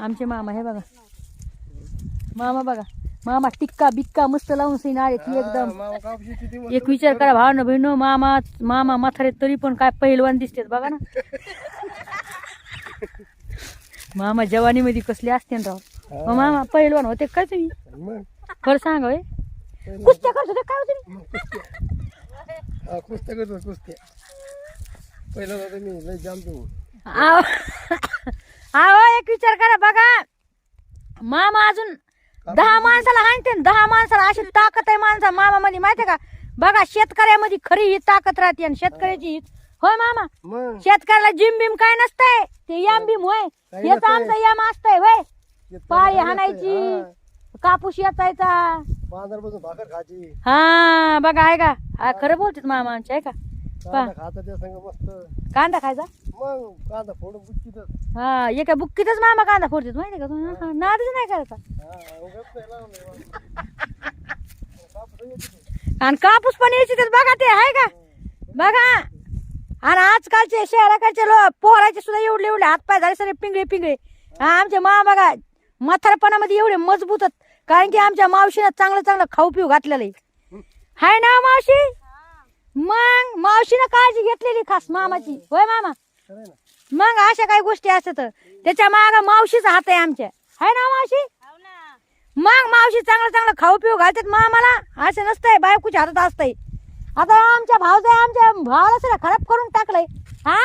आमचे मामा हे बघा. मामा बघा. मामा टिक्का बिक्का मस्त लावून सीन आले ती एकदम. एक विचार करा भावना बहिण मामा मामा म्हातारे तरी पण काय पहिलवान दिसतेत बघा ना. मामा जवानीमध्ये कसले असते ना राव. मामा पहिलवान होते काय तुम्ही? खरं सांगा होय. कुस्त्या करत होते काय होते? कुस्त्या. करतो कुस्त्या पहिलं होतं आव आव एक विचार करा बघा. मामा अजून दहा माणसाला हाणते न दहा माणसाला अशी ताकद आहे माणसा मामामध्ये माहितीये का? बघा शेतकऱ्यामध्ये खरी ही ताकद राहते आणि शेतकऱ्याची होय मामा? मग? शेतकऱ्याला जिम बिम काय नसतंय? ते याम बिम होय. काही हेच नसतंय. आमचं याम असतंय होय. शेतकरी पाळी हाणायची कापूस याचायचा हा. बांधार बसून भाकर खायची. हा बघा आहे का? हा खरं बोलतात मामा आमचे आहे का? कांदा खायचा त्या संग मस्त. कांदा खायचा? मग कांदा फोडून बुच्कीतच हा एका बुक्कीतच मामा कांदा फोडतात माहिती का तुम्ही नादच नाही करायचा हा. आणि कापूस पण यायचे ते बघा ते आहे का? बघा. आणि आजकालचे शहराकडचे लोक पोराचे सुद्धा एवढे एवढे हातपाय झाले सगळे पिंगळे पिंगळे. हा, आमचे मा बघा म्हातारपणामध्ये एवढे मजबूत कारण की आमच्या मावशीनं चांगलं चांगलं खाऊ पिऊ घातलेलं आहे. हाय ना मावशी? मावशीनं काळजी घेतलेली खास मामाची. होय मामा? ना मग अशा काही गोष्टी असतात. त्याच्या माग मावशीचा हात आहे आमच्या. हाय ना मावशी? मग मावशी चांगलं चांगलं खाऊ पिऊ घालतात मामाला. असं नसतंय बायकोच्या हातात असतंय. आता आमच्या भावजा आमच्या भावाला सगळं खराब करून टाकलंय हा?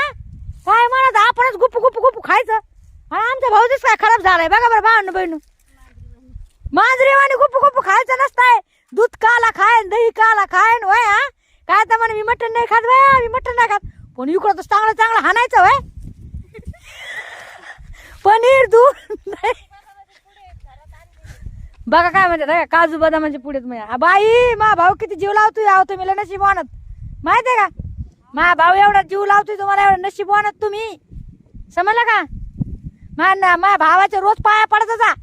काय म्हणत आपणच गुप गुप गुप खायचं? आणि आमच्या भाऊच काय खराब झालाय? बघा बरं भाऊ बहिणू. मांजरीवाणी गुप गुप खायचं नसतंय. दूध काला खायन दही काला खायन वय हा? काय तर म्हणे मी मटण नाही खात बाय मी मटण नाही खात. पण इकडं तर चांगलं चांगलं हाणायचं वय पनीर दूध नाही. बघा काय म्हणतात बघा, काजू बदामाचे पुढे बाई मा भाऊ किती जीव लावतोय आहो तुम्ही लय नशीब आणत आहे का? मा भाऊ एवढा जीव लावतोय तुम्हाला एवढा नशीब आणत तुम्ही. समजलं का? मा ना मा भावाच्या रोज पाया पडत जा.